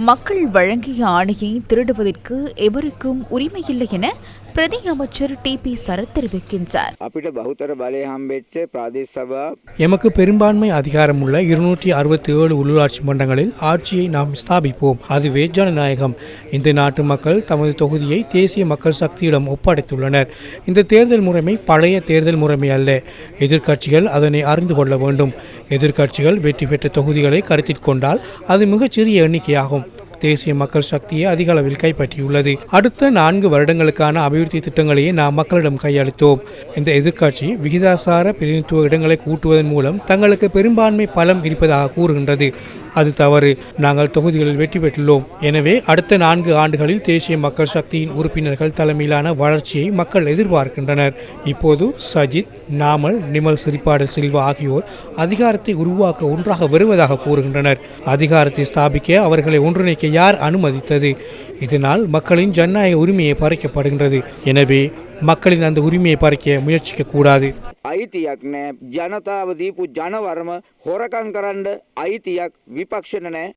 மக்கள் வழங்கிய ஆணையை திருடுவதற்கு எவருக்கும் உரிமையில்லை என பிரதி அமைச்சர் டி பி சரத் தெரிவிக்கின்றார். எமக்கு பெரும்பான்மை அதிகாரம் உள்ள இருநூற்றி அறுபத்தி ஏழு உள்ளூராட்சி மன்றங்களில் ஆட்சியை நாம் ஸ்தாபிப்போம். அதுவே ஜனநாயகம். இந்த நாட்டு மக்கள் தமது தொகுதியை தேசிய மக்கள் சக்தியிடம் ஒப்படைத்துள்ளனர். இந்த தேர்தல் முறைமை பழைய தேர்தல் முறைமை அல்ல. எதிர்க்கட்சிகள் அதனை அறிந்து கொள்ள வேண்டும். எதிர்க்கட்சிகள் வெற்றி பெற்ற தொகுதிகளை கருத்தில் கொண்டால் அது மிகச்சிறிய எண்ணிக்கையாகும். தேசிய மக்கள் சக்தியை அதிக அளவில் கைப்பற்றியுள்ளது. அடுத்த நான்கு வருடங்களுக்கான அபிவிருத்தி திட்டங்களையே நாம் மக்களிடம் கையளித்தோம். இந்த எதிர்க்கட்சி விகிதாசார பிரதிநிதித்துவ இடங்களை கூட்டுவதன் மூலம் தங்களுக்கு பெரும்பான்மை பலம் இருப்பதாக கூறுகின்றது. அது தவறு. நாங்கள் தொகுதிகளில் வெற்றி பெற்றுள்ளோம். எனவே அடுத்த நான்கு ஆண்டுகளில் தேசிய மக்கள் சக்தியின் உறுப்பினர்கள் தலைமையிலான வளர்ச்சியை மக்கள் எதிர்பார்க்கின்றனர். இப்போது சஜித் நாமல் நிமல் சிரிப்பாடு சில்வா ஆகியோர் அதிகாரத்தை உருவாக்க ஒன்றாக வருவதாக கூறுகின்றனர். அதிகாரத்தை ஸ்தாபிக்க அவர்களை ஒன்றிணைக்க யார் அனுமதித்தது? இதனால் மக்களின் ஜனநாயக உரிமையை பறிக்கப்படுகின்றது. எனவே மக்களின் அந்த உரிமையை பறிக்க முயற்சிக்க கூடாது. අයිතියක් නෑ. ජනතාව දීපු ජනවර්ම හොරකං කරන්න අයිතියක් විපක්ෂණ නෑ.